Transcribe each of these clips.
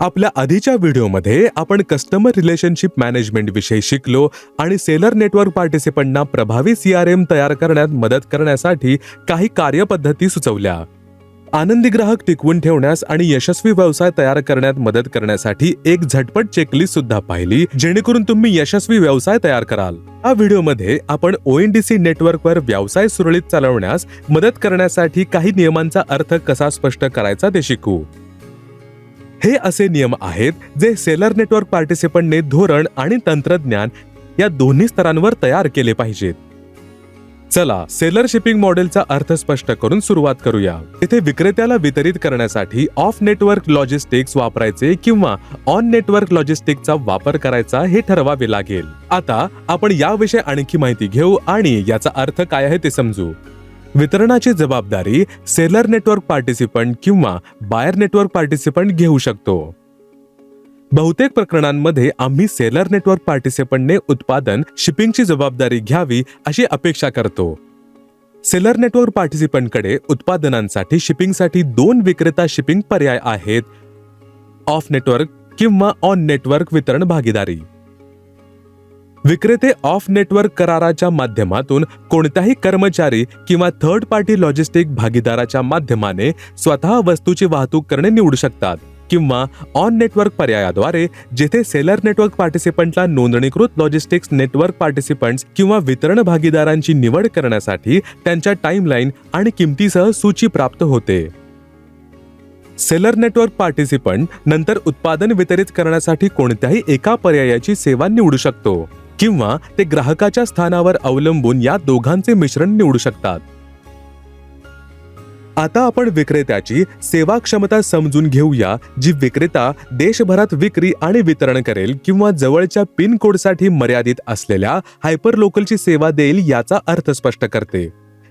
आपल्या आधीच्या व्हिडिओमध्ये आपण कस्टमर रिलेशनशिप मॅनेजमेंट विषयी शिकलो आणि सेलर नेटवर्क पार्टिसिपंटना प्रभावी सीआरएम तयार करण्यात मदत करण्यासाठी काही कार्यपद्धती सुचवल्या. आनंदी ग्राहक टिकवून ठेवण्यास आणि यशस्वी व्यवसाय तयार करण्यात मदत करण्यासाठी एक झटपट चेकलिस्ट सुद्धा पाहिली जेणेकरून तुम्ही यशस्वी व्यवसाय तयार कराल. या व्हिडिओमध्ये आपण ओएनडीसी नेटवर्कवर व्यवसाय सुरळीत चालवण्यास मदत करण्यासाठी काही नियमांचा अर्थ कसा स्पष्ट करायचा ते शिकू. हे असे नियम आहेत जे सेलर नेटवर्क पार्टिसिपंटने धोरण आणि तंत्रज्ञान या दोन्ही स्तरांवर तयार केले पाहिजेत. चला सेलर शिपिंग मॉडेलचा अर्थ स्पष्ट करून सुरुवात करूया. इथे विक्रेत्याला वितरित करण्यासाठी ऑफ नेटवर्क लॉजिस्टिक्स वापरायचे किंवा ऑन नेटवर्क लॉजिस्टिकचा वापर करायचा हे ठरवावे लागेल. आता आपण याविषयी आणखी माहिती घेऊ आणि याचा अर्थ काय आहे ते समजू. वितरणाची जबाबदारी सेलर नेटवर्क पार्टिसिपंट किंवा बायर नेटवर्क पार्टिसिपंट घेऊ शकतो. बहुतेक प्रकरणांमध्ये आम्ही सेलर नेटवर्क पार्टिसिपंटने उत्पादन शिपिंगची जबाबदारी घ्यावी अशी अपेक्षा करतो. सेलर नेटवर्क पार्टिसिपंटकडे उत्पादनांसाठी शिपिंगसाठी दोन विक्रेता शिपिंग पर्याय आहेत. ऑफ नेटवर्क किंवा ऑन नेटवर्क वितरण भागीदारी. विक्रेते ऑफ नेटवर्क कराराच्या माध्यमातून कोणत्याही कर्मचारी किंवा थर्ड पार्टी लॉजिस्टिक भागीदाराच्या माध्यमाने स्वतः वस्तूची वाहतूक करणे निवडू शकतात किंवा ऑन नेटवर्क पर्यायाद्वारे जेथे सेलर नेटवर्क पार्टिसिपंटला नोंदणीकृत लॉजिस्टिक्स नेटवर्क पार्टिसिपंट्स किंवा वितरण भागीदारांची निवड करण्यासाठी त्यांच्या टाइमलाईन आणि किमतीसह सूची प्राप्त होते. सेलर नेटवर्क पार्टिसिपंट नंतर उत्पादन वितरित करण्यासाठी कोणत्याही एका पर्यायाची सेवा निवडू शकतो. किंवा ते ग्राहकाच्या स्थानावर अवलंबून या दोघांचे मिश्रण निवडू शकतात. आता आपण विक्रेत्याची सेवा क्षमता समजून घेऊया जी विक्रेता देशभरात विक्री आणि वितरण करेल किंवा जवळच्या पिन कोडसाठी मर्यादित असलेल्या हायपर लोकलची सेवा देईल याचा अर्थ स्पष्ट करते.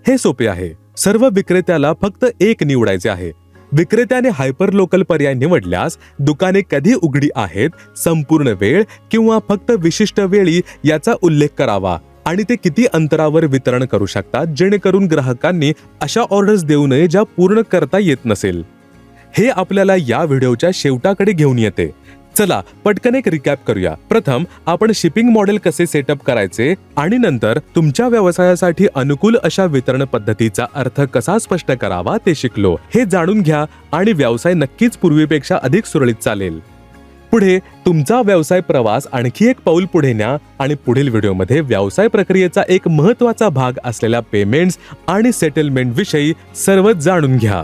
हे सोपे आहे. सर्व विक्रेत्याला फक्त एक निवडायचे आहे. विक्रेत्याने हायपर लोकल पर्याय निवडल्यास दुकाने कधी उघडी आहेत संपूर्ण वेळ किंवा फक्त विशिष्ट वेळी याचा उल्लेख करावा आणि ते किती अंतरावर वितरण करू शकतात जेणेकरून ग्राहकांनी अशा ऑर्डर्स देऊ नये ज्या पूर्ण करता येत नसेल. हे आपल्याला या व्हिडिओच्या शेवटाकडे घेऊन येते. चला पटकन एक रिकॅप करूया. प्रथम आपण शिपिंग मॉडेल कसे सेटअप करायचे आणि नंतर तुमच्या व्यवसायासाठी अनुकूल अशा वितरण पद्धतीचा अर्थ कसा स्पष्ट करावा ते शिकलो. हे जाणून घ्या आणि व्यवसाय नक्कीच पूर्वीपेक्षा अधिक सुरळीत चालेल. पुढे तुमचा व्यवसाय प्रवास आणखी एक पाऊल पुढे न्या आणि पुढील व्हिडिओमध्ये व्यवसाय प्रक्रियेचा एक महत्त्वाचा भाग असलेल्या पेमेंट्स आणि सेटलमेंट विषयी सर्व जाणून घ्या.